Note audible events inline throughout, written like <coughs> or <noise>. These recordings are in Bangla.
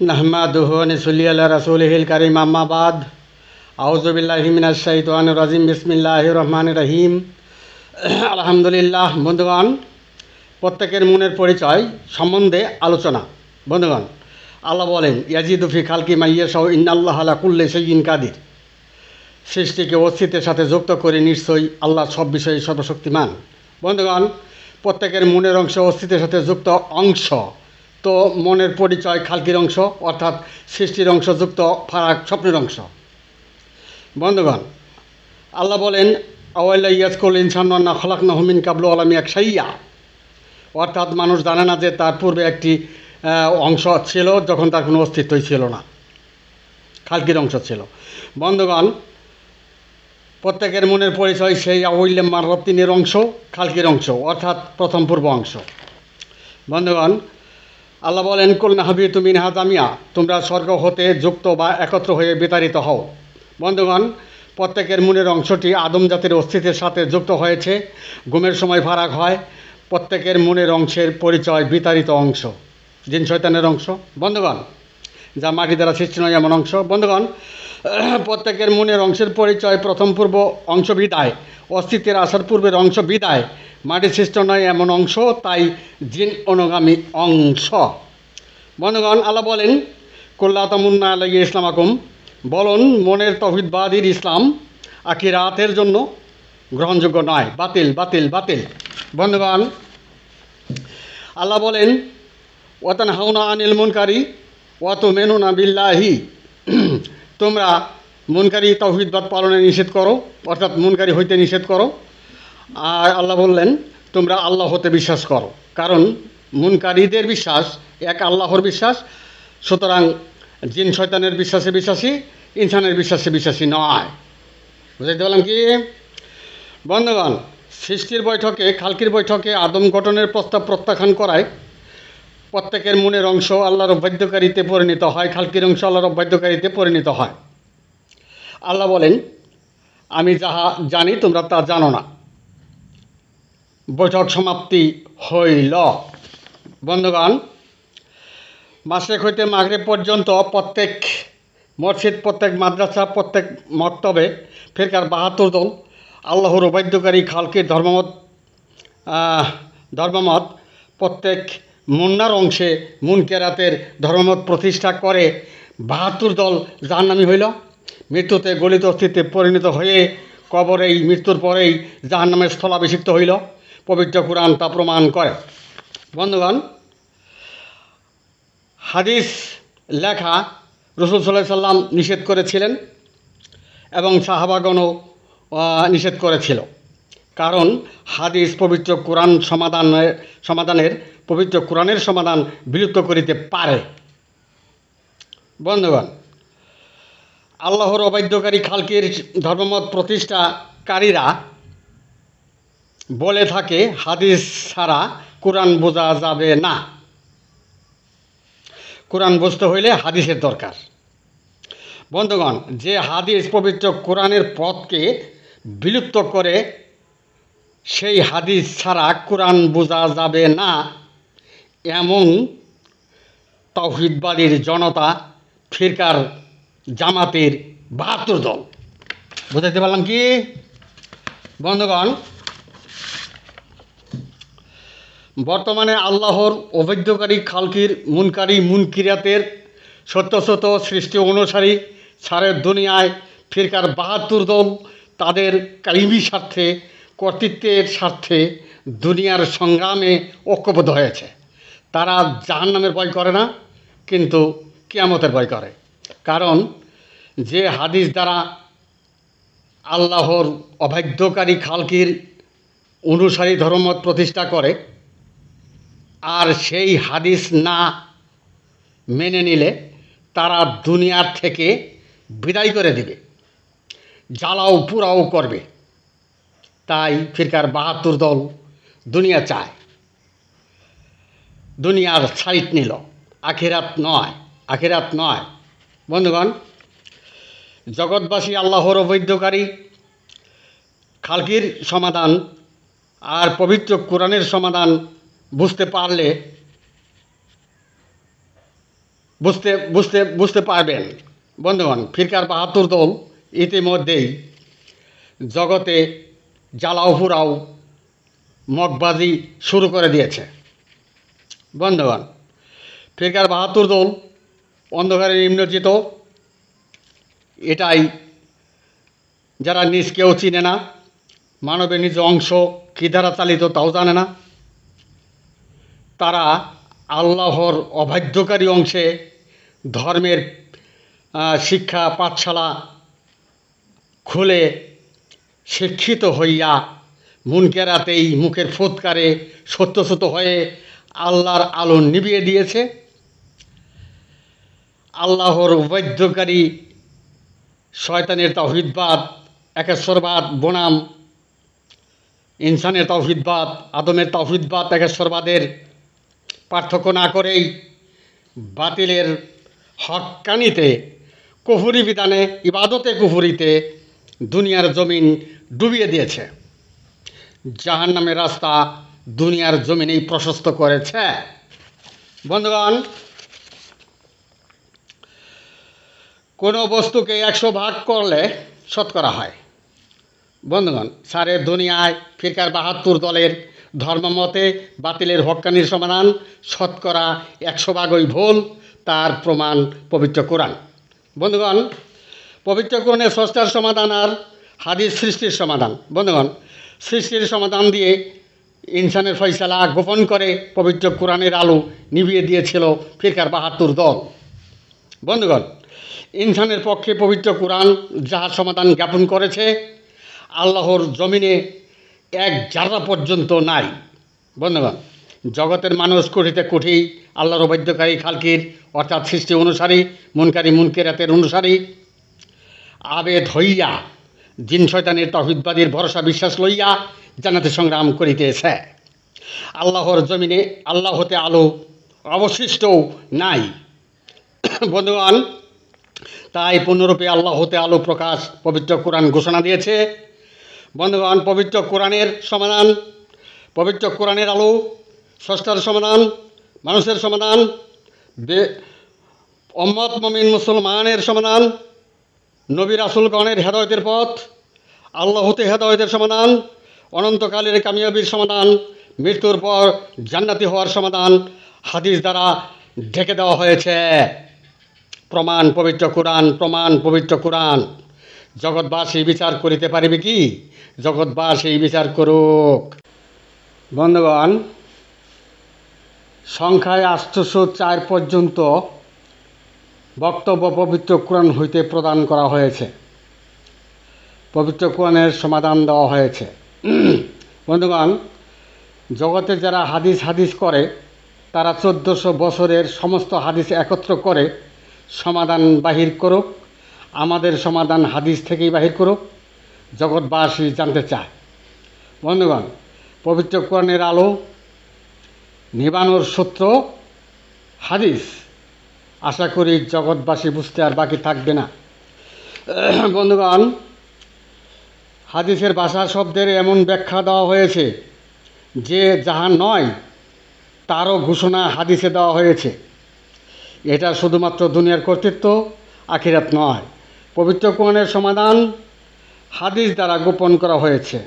নাহমাদুহু নিসুল্লি আল্লাহ রাসুলহিল কারিম আম্মাবাদ আউজবিল্লাহিমিনাজ শাহিদান রাজিম বিসমিল্লাহ রহমান রহিম আলহামদুলিল্লাহ, বন্ধুগণ, প্রত্যেকের মনের পরিচয় সম্বন্ধে আলোচনা। বন্ধুগণ, আল্লাহ বলেন ইয়াজিদুফি খালকি মাইয়া সহ ইন্নাল্লাহ আলা কুল্লে সৈয়িন কাদির। সৃষ্টিকে অস্তিত্বের সাথে যুক্ত করে নিশ্চয়ই আল্লাহ সব বিষয়ে সর্বশক্তিমান। বন্ধুগণ, প্রত্যেকের মনের অংশ অস্তিত্বের সাথে যুক্ত অংশ। তো মনের পরিচয় খালকির অংশ, অর্থাৎ সৃষ্টির অংশ যুক্ত ফারাক স্বপ্নের অংশ। বন্ধুগণ, আল্লাহ বলেন আওয়াল্লা ইয়াজকুল ইনসান্না খলাক নহমিন কাবলু আলমী এক সাইয়া অর্থাৎ মানুষ জানে না যে তার পূর্বে একটি অংশ ছিল যখন তার কোনো অস্তিত্বই ছিল না। খালকির অংশ ছিল। বন্ধুগণ, প্রত্যেকের মনের পরিচয় সেই আউল্যম মারতিনের অংশ, খালকির অংশ, অর্থাৎ প্রথম পূর্ব অংশ। বন্ধুগণ আল্লাহ বলেন কুলনা হাবি তুমি নাহাজামিয়া তোমরা স্বর্গ হতে যুক্ত বা একত্র হয়ে বিতাড়িত হও। বন্ধুগণ, প্রত্যেকের মনের অংশটি আদম জাতির অস্তিত্বের সাথে যুক্ত হয়েছে। ঘুমের সময় ফারাক হয়। প্রত্যেকের মনের অংশের পরিচয় বিতাড়িত অংশ। জিন শয়তানের অংশ। বন্ধুগণ, যা মাটি দ্বারা সৃষ্টি নয় এমন অংশ। বন্ধুগণ <coughs> প্রত্যেকের মনের অংশের পরিচয়, প্রথম পূর্ব অংশ বিদায়। অস্তিত্বের আসার পূর্বের অংশ বিদায়। মাটি সৃষ্ট নয় এমন অংশ, তাই জিন অনুগামী অংশ। বন্ধুগণ, আল্লাহ বলেন কল্লা তামুন্না আলাই ইসলাম আকুম বলুন, মনের তহিদবাদীর ইসলাম আখিরাতের জন্য গ্রহণযোগ্য নয়। বাতিল বাতিল বাতিল। বন্ধুগণ, আল্লাহ বলেন ওয়াতান হাউনা আনিল মুনকারি ওয়াত মেনুনা বিল্লাহি। তোমরা মুনকারি তৌহিদবাদ পালনে নিষেধ করো, অর্থাৎ মুনকারি হইতে নিষেধ করো। আর আল্লাহ বললেন, তোমরা আল্লাহ হতে বিশ্বাস করো। কারণ মুনকারীদের বিশ্বাস এক আল্লাহর বিশ্বাস, সুতরাং জিন শয়তানের বিশ্বাসে বিশ্বাসী, ইনসানের বিশ্বাসে বিশ্বাসী নয়। বুঝাইতে পারলাম কি? বন্ধুগণ সৃষ্টির বৈঠকে, খালকির বৈঠকে আদম গঠনের প্রস্তাব প্রত্যাখ্যান করায় প্রত্যেকের মনের অংশ আল্লাহর অবাধ্যকারীতে পরিণত হয় খালকির অংশ আল্লাহর অবাধ্যকারীতে পরিণত হয়। আল্লাহ বলেন, আমি যাহা জানি তোমরা তা জানো না। বৈঠক সমাপ্তি হইল। বন্ধুগণ মাসেক হইতে মাগরে পর্যন্ত প্রত্যেক মসজিদ, প্রত্যেক মাদ্রাসা, প্রত্যেক মক্তবে ফেরকার বাহাত্তর দল আল্লাহর অবাধ্যকারী খালকির ধর্মমত ধর্মমত প্রত্যেক মুন্নার অংশে মুন কেরাতের ধর্মমত প্রতিষ্ঠা করে বাহাত্তর দল জাহান্নামী হইল। মৃত্যুতে গলিত অস্তিত্বে পরিণত হয়ে কবরেই মৃত্যুর পরেই জাহান্নামের স্থলাভিষিক্ত হইল। পবিত্র কোরআন তা প্রমাণ করে। বন্ধুগণ, হাদিস লেখা রসুল সাল্লাহ সাল্লাম নিষেধ করেছিলেন এবং সাহাবাগণও নিষেধ করেছিল। কারণ হাদিস পবিত্র কোরআন সমাধানের সমাধানের, পবিত্র কোরআনের সমাধান বিলুপ্ত করিতে পারে। বন্ধুগণ, আল্লাহর অবাধ্যকারী খালকির ধর্মমত প্রতিষ্ঠাকারীরা বলে থাকে, হাদিস ছাড়া কোরআন বোঝা যাবে না। কোরআন বুঝতে হইলে হাদিসের দরকার। বন্ধুগণ, যে হাদিস পবিত্র কোরআনের পথকে বিলুপ্ত করে সেই হাদিস ছাড়া কোরআন বোঝা যাবে না। এমন তৌহিদবাদীর জনতা, ফিরকার জামাতের বাহাত্তর দল। বুঝাইতে পারলাম কি? বন্ধুগণ, বর্তমানে আল্লাহর অবৈধকারী খালকির মুনকারী মুনকিরাতের সত্য সত্য সৃষ্টি অনুসারী সারের দুনিয়ায় ফিরকার বাহাত্তর দল তাদের কালিমি স্বার্থে কর্তৃত্বের স্বার্থে দুনিয়ার সংগ্রামে ঐক্যবদ্ধ হয়েছে। তারা জাহান্নামের ভয় করে না, কিন্তু কিয়ামতের ভয় করে। কারণ যে হাদিস দ্বারা আল্লাহর অবাধ্যকারী খালকির অনুসারী ধর্মমত প্রতিষ্ঠা করে, আর সেই হাদিস না মেনে নিলে তারা দুনিয়ার থেকে বিদায় করে দেবে, জ্বালাও পুরাও করবে। তাই ফিরকার বাহাত্তর দল দুনিয়া চায়। দুনিয়ার সাইট নিল। আখেরাত নয় আখেরাত নয়। বন্ধুগণ, জগৎবাসী আল্লাহর অবৈধকারী খালকির সমাধান আর পবিত্র কোরআনের সমাধান বুঝতে পারলে, বুঝতে বুঝতে বুঝতে পারবেন। বন্ধুগণ, ফিরকার বাহাত্তর দল ইতিমধ্যেই জগতে জ্বালাও, ফুরাও, মগবাজি শুরু করে দিয়েছে। বন্ধুগণ, ফিরকার বাহাত্তর দল অন্ধকারে নিম্নচিত এটাই যারা নিজ কেউ চিনে না, মানবের নিজ অংশ কী দ্বারা চালিত তাও জানে না। তারা আল্লাহর অবাধ্যকারী অংশে ধর্মের শিক্ষা পাঠশালা খুলে শিক্ষিত হইয়া মুনকেরাতেই মুখের ফুৎকারে সত্যসত হয়ে আল্লাহর আলো নিভিয়ে দিয়েছে। আল্লাহর বৈদ্যকারী শয়তানের তৌহিদবাদ, একেশ্বরবাদ, বনাম, ইনসানের তৌহিদবাদ, আদমের তৌহিদবাদ, একেশ্বরবাদের পার্থক্য না করেই বাতিলের হক্কানিতে কুফুরি বিধানে, ইবাদতে কুফুরিতে দুনিয়ার জমিন ডুবিয়ে দিয়েছে। জাহান নামের রাস্তা দুনিয়ার জমিনেই প্রশস্ত করেছে। বন্ধুগণ, কোনো বস্তুকে একশো ভাগ করলে শতকরা হয়। বন্ধুগণ, সারে দুনিয়ায় ফিরকার বাহাত্তর দলের ধর্মমতে বাতিলের হক্কানির সমাধান, শতকরা একশো ভাগই ভুল, তার প্রমাণ পবিত্র কোরআন। বন্ধুগণ পবিত্র কোরআনের স্রষ্টার সমাধান আর হাদিস সৃষ্টির সমাধান। বন্ধুগণ, সৃষ্টির সমাধান দিয়ে ইনসানের ফয়সালা গোপন করে পবিত্র কোরআনের আলো নিভিয়ে দিয়েছিল ফিরকার বাহাত্তর দল। বন্ধুগণ, ইনসানের পক্ষে পবিত্র কোরআন যাহার সমাধান জ্ঞাপন করেছে, আল্লাহর জমিনে এক জারা পর্যন্ত নাই। বন্ধুগণ, জগতের মানুষ কোটিতে কোটি আল্লাহর অবৈধকারী খালকির অর্থাৎ সৃষ্টি অনুসারী, মুনকারী মুনকেরাতের অনুসারী আবেদ হইয়া, জিন শয়তানের তহিদবাদীর ভরসা বিশ্বাস লইয়া জানাতে সংগ্রাম করিতেছে। আল্লাহর জমিনে আল্লাহ হতে আলো অবশিষ্টও নাই। বন্ধুগণ, তাই পূর্ণরূপে আল্লাহ হতে আলো প্রকাশ পবিত্র কোরআন ঘোষণা দিয়েছে। বন্ধুগণ, পবিত্র কোরআনের সমাধান, পবিত্র কোরআনের আলো, স্রষ্টার সমাধান, মানুষের সমাধান অম্মত মমিন মুসলমানের সমাধান নবী রাসুলগণের হেদায়তের পথ, আল্লাহ হতে হেদায়তের সমাধান, অনন্তকালের কামিয়াবির সমাধান, মৃত্যুর পর জান্নাতি হওয়ার সমাধান হাদিস দ্বারা ঢেকে দেওয়া হয়েছে। প্রমাণ পবিত্র কোরআন, প্রমাণ পবিত্র কোরআন। জগৎবাসী বিচার করিতে পারিবে কি? জগৎবাসী বিচার করুক। বন্ধুগণ, সংখ্যায় আষ্টশো চার পর্যন্ত বক্তব্য পবিত্র কোরআন হইতে প্রদান করা হয়েছে। পবিত্র কোরআনের সমাধান দেওয়া হয়েছে। <clears throat> বন্ধুগণ, জগতে যারা হাদিস হাদিস করে, তারা চোদ্দোশো বছরের সমস্ত হাদিস একত্র করে সমাধান বাহির করুক, আমাদের সমাধান হাদিস থেকেই বাহির করুক, জগৎবাসী জানতে চায়। বন্ধুগণ, পবিত্র কোরআনের আলো, নিবানোর সূত্র, হাদিস। আশা করি জগৎবাসী বুঝতে আর বাকি থাকবে না। <clears throat> বন্ধুগণ, হাদিসের ভাষা শব্দের এমন ব্যাখ্যা দেওয়া হয়েছে যে যাহা নয়, তারও ঘোষণা হাদিসে দেওয়া হয়েছে। এটা শুধুমাত্র দুনিয়ার কর্তৃত্ব, আখিরাত নয়। পবিত্র কোরআনের সমাধান হাদিস দ্বারা গোপন করা হয়েছে।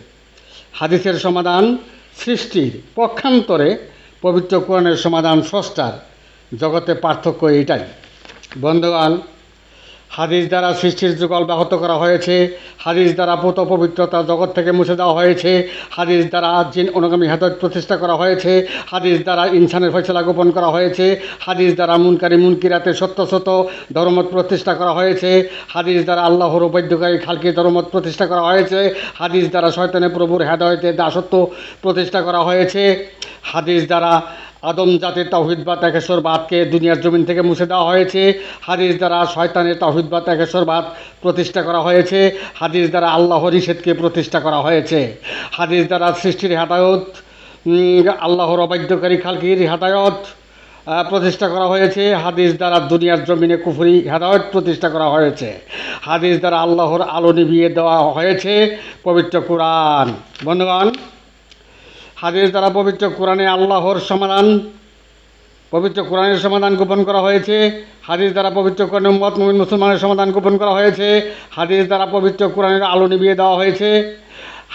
হাদিসের সমাধান সৃষ্টির পক্ষান্তরে পবিত্র কোরআনের সমাধান স্রষ্টার জগতে পার্থক্য এটাই বন্ধুগণ, হাদিস দ্বারা সৃষ্টির যুগল ব্যাহত করা হয়েছে, হাদিস দ্বারা পুত পবিত্রতা জগৎ থেকে মুছে দেওয়া হয়েছে, হাদিস দ্বারা জিন অনুগামী হেদত প্রতিষ্ঠা করা হয়েছে, হাদিস দ্বারা ইনসানের ফয়সলা গোপন করা হয়েছে, হাদিস দ্বারা মুনকারী মুনকিরাতে সত্য সত্য ধর্মত প্রতিষ্ঠা করা হয়েছে, হাদিস দ্বারা আল্লাহর বৈদ্যকারী খালকি ধর্মত প্রতিষ্ঠা করা হয়েছে, হাদিস দ্বারা শয়তানের প্রভুর হেদায়তে দাসত্ব প্রতিষ্ঠা করা হয়েছে, হাদিস দ্বারা আদম জাতির তৌহিদবাদ একেশ্বরবাদকে দুনিয়ার জমিন থেকে মুছে দেওয়া হয়েছে। হাদিস দ্বারা শয়তানের তৌহিদবাদ একেশ্বরবাদ প্রতিষ্ঠা করা হয়েছে। হাদিস দ্বারা আল্লাহ নিষেধকে প্রতিষ্ঠা করা হয়েছে। হাদিস দ্বারা সৃষ্টির হেদায়ত আল্লাহর অবাধ্যকারী খালকির হেদায়ত প্রতিষ্ঠা করা হয়েছে। হাদিস দ্বারা দুনিয়ার জমিনে কুফুরি হেদায়ত প্রতিষ্ঠা করা হয়েছে। হাদিস দ্বারা আল্লাহর আলো নিভিয়ে দেওয়া হয়েছে। পবিত্র কোরআন। বন্ধুগণ হাদিস দ্বারা পবিত্র কোরআনে আল্লাহর সমাধান, পবিত্র কোরআনের সমাধান গোপন করা হয়েছে। হাদিস দ্বারা পবিত্র কোরআন উম্মত, মুমিন, মুসলমানের সমাধান গোপন করা হয়েছে। হাদিস দ্বারা পবিত্র কোরআনের আলো নিভিয়ে দেওয়া হয়েছে।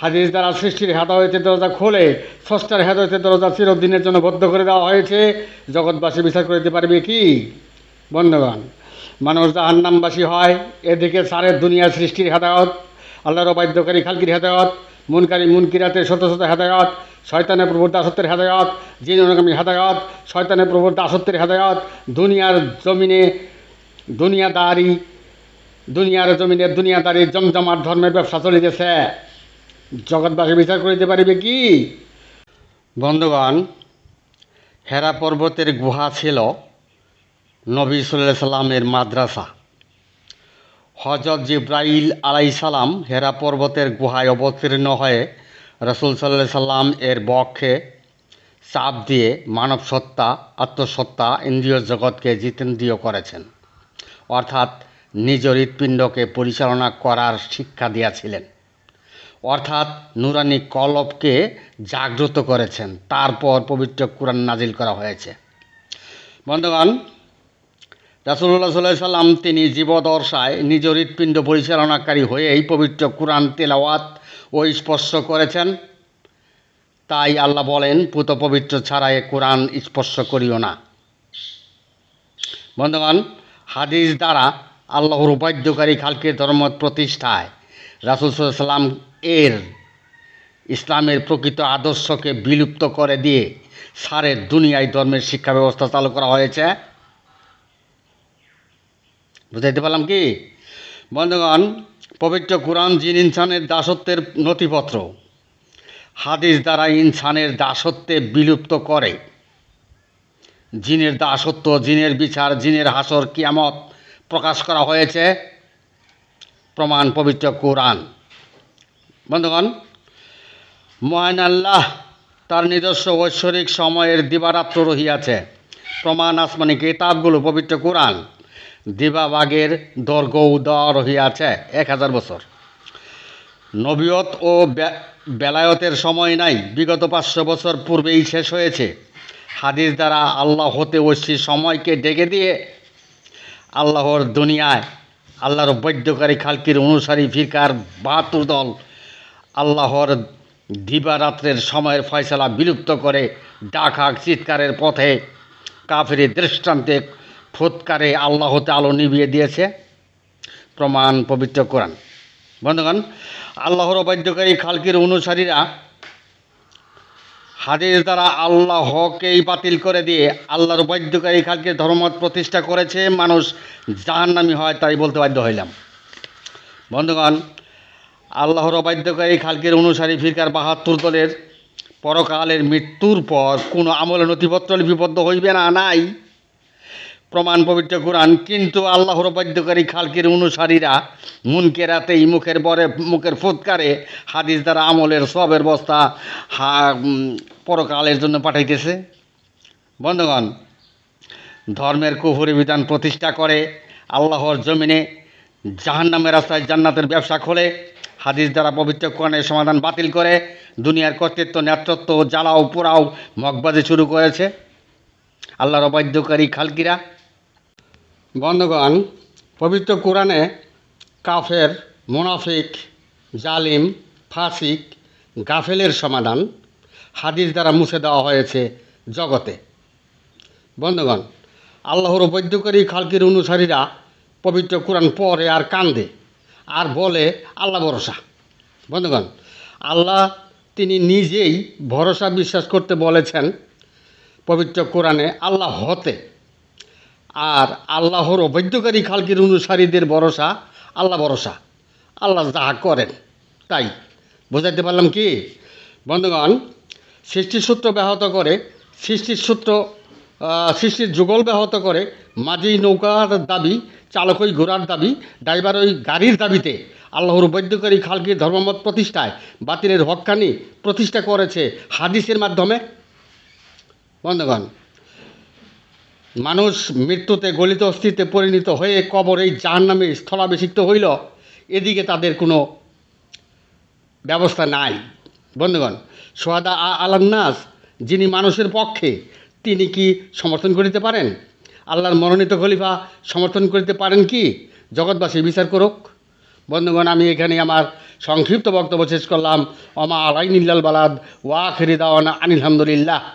হাদিস দ্বারা সৃষ্টির হাত হয়েছে দরজা খোলে ষষ্ঠার হেদায়তের দরজা চিরদিনের জন্য বদ্ধ করে দেওয়া হয়েছে। জগৎবাসী বিচার করে দিতে পারবে কি? বন্ধুগণ, মানুষ জাহান্নামবাসী হয়, এদিকে সারের দুনিয়া সৃষ্টির হেদায়ত, আল্লাহর বাধ্যকারী খালকির হেদায়ত, মুনকারী মুনকিরাতের শত শত হেদায়ত শয়তানের প্রভুর দাসত্বের হেদায়ত, জিন অনুগামী হেদায়ত, শয়তানের প্রভুর দাসত্বের হেদায়ত, দুনিয়ার জমিনে দুনিয়াদারি, দুনিয়ার জমিনে দুনিয়াদারি জমজমাট ধর্মের ব্যবসা চলিতেছে। জগৎবাসী বিচার করিতে পারিবে কি? বন্ধুগণ, হেরা পর্বতের গুহা ছিল নবী সাল্লামের মাদ্রাসা। হজরত জিব্রাইল আলাই সালাম হেরা পর্বতের গুহায় অবতীর্ণ হয়ে রসুল সাল্লাহ সাল্লাম এর বক্ষে চাপ দিয়ে মানব সত্তা আত্মসত্তা, ইন্দ্রিয় জগৎকে জিতেন্দ্রিয় করেছেন। অর্থাৎ নিজ হৃৎপিণ্ডকে পরিচালনা করার শিক্ষা দিয়াছিলেন। অর্থাৎ নুরানি কলবকে জাগ্রত করেছেন। তারপর পবিত্র কোরআন নাজিল করা হয়েছে। বন্ধুগণ রাসুল্লাহ সাল্লাহ সাল্লাম তিনি জীবদর্শায় নিজ হৃৎপিণ্ড পরিচালনাকারী হয়েই পবিত্র কোরআন তেলাওয়াত ও স্পর্শ করেছেন। তাই আল্লাহ বলেন, পুত পবিত্র ছাড়া এ কোরআন স্পর্শ করিও না। বন্ধুগণ, হাদিস দ্বারা আল্লাহর উপাদ্যকারী খালকে ধর্ম প্রতিষ্ঠায় রাসুল সাল্লাম এর ইসলামের প্রকৃত আদর্শকে বিলুপ্ত করে দিয়ে সারের দুনিয়ায় ধর্মের শিক্ষা ব্যবস্থা চালু করা হয়েছে। বুঝাইতে পারলাম কি? বন্ধুগণ পবিত্র কোরআন জিন ইনসানের দাসত্বের নথিপত্র, হাদিস দ্বারা ইনসানের দাসত্বে বিলুপ্ত করে। জিনের দাসত্ব, জিনের বিচার, জিনের হাসর কিয়ামত প্রকাশ করা হয়েছে। প্রমাণ পবিত্র কোরআন। বন্ধুগণ, মহান আল্লাহ তার নিজস্ব ঐশ্বরিক সময়ের দিবারাত্র রহিয়াছে। প্রমাণ আসমানি কিতাবগুলো পবিত্র কোরআন। দিবাবাগের দৈর্ঘ্য দেওয়া রহিয়াছে এক হাজার বছর। নবিয়ত ও বেলায়তের সময় নাই, বিগত পাঁচশো বছর পূর্বেই শেষ হয়েছে। হাদিস দ্বারা আল্লাহ হতে ঐশ্বরিক সময়কে ডেকে দিয়ে আল্লাহর দুনিয়ায় আল্লাহর বৈদ্যকারী খালকির অনুসারী ফিরকার বাহাত্তর দল আল্লাহর দিবারাত্রের সময়ের ফয়সালা বিলুপ্ত করে ডাক চিৎকারের পথে কাফেরি দৃষ্টান্তে ফুৎকারে আল্লাহতে আলো নিভিয়ে দিয়েছে। প্রমাণ পবিত্র কোরআন। বন্ধুগণ, আল্লাহর অবাধ্যকারী খালকির অনুসারীরা হাদিস দ্বারা আল্লাহকেই বাতিল করে দিয়ে আল্লাহর বাধ্যকারী খালকে ধর্মমত প্রতিষ্ঠা করেছে, মানুষ জাহান্নামি হয় তাই বলতে বাধ্য হইলাম। বন্ধুগণ, আল্লাহর অবাধ্যকারী খালকের অনুসারী ফিরকার বাহাত্তর দলের পরকালের মৃত্যুর পর কোনো আমলে নথিপত্র লিপিবদ্ধ হইবে না, নাই। প্রমাণ পবিত্র কোরআন, কিন্তু আল্লাহর বাধ্যকারী খালকির অনুসারীরা মুনকে মুনকেরাতেই মুখের বরে, মুখের ফুৎকারে হাদিস দ্বারা আমলের সবের বস্তা হা পরকালের জন্য পাঠাইতেছে। বন্ধুগণ, ধর্মের কুফরি বিধান প্রতিষ্ঠা করে আল্লাহর জমিনে জাহান্নামের রাস্তায় জান্নাতের ব্যবসা খোলে, হাদিস দ্বারা পবিত্র কোরআনের সমাধান বাতিল করে দুনিয়ার কর্তৃত্ব, নেতৃত্ব জ্বালাও পোড়াও মগবাজি শুরু করেছে। আল্লাহর অবাধ্যকারী খালকিরা বন্ধুগণ, পবিত্র কোরআনে কাফের, মুনাফিক, জালিম, ফাসিক, গাফেলের সমাধান হাদিস দ্বারা মুছে দেওয়া হয়েছে জগতে। বন্ধুগণ, আল্লাহর বৈদ্যকারী খালকির অনুসারীরা পবিত্র কোরআন পড়ে আর কান্দে আর বলে আল্লাহ ভরসা। বন্ধুগণ, আল্লাহ তিনি নিজেই ভরসা বিশ্বাস করতে বলেছেন পবিত্র কোরআনে আল্লাহ হতে। আর আল্লাহর অবৈধকারী খালকির অনুসারীদের ভরসা, আল্লাহ ভরসা। আল্লাহ যাহা করেন, তাই। বোঝাইতে পারলাম কি? বন্ধুগণ সৃষ্টির সূত্র ব্যাহত করে সৃষ্টির সূত্র সৃষ্টির যুগল ব্যাহত করে, মাঝি নৌকার দাবি চালক ওই ঘোড়ার দাবি, ড্রাইভার ওই গাড়ির দাবিতে আল্লাহর বৈদ্যকারী খালকির ধর্মমত প্রতিষ্ঠায় বাতিলের হক্কানি প্রতিষ্ঠা করেছে হাদিসের মাধ্যমে। বন্ধুগণ মানুষ মৃত্যুতে গলিত অস্থিতে পরিণত হয়ে কবর এই জাহান নামে স্থলাভিষিক্ত হইল, এদিকে তাদের কোনো ব্যবস্থা নাই। বন্ধুগণ, সোহাদা আ আলান্নাস যিনি মানুষের পক্ষে, তিনি কি সমর্থন করিতে পারেন? আল্লাহর মনোনীত খলিফা সমর্থন করিতে পারেন কি? জগৎবাসী বিচার করুক। বন্ধুগণ, আমি এখানে আমার সংক্ষিপ্ত বক্তব্য শেষ করলাম। অমা আলাইনিল্লাল বালাদ, ওয়া খেরি দাওয়ানা আনিলহামদুলিল্লাহ।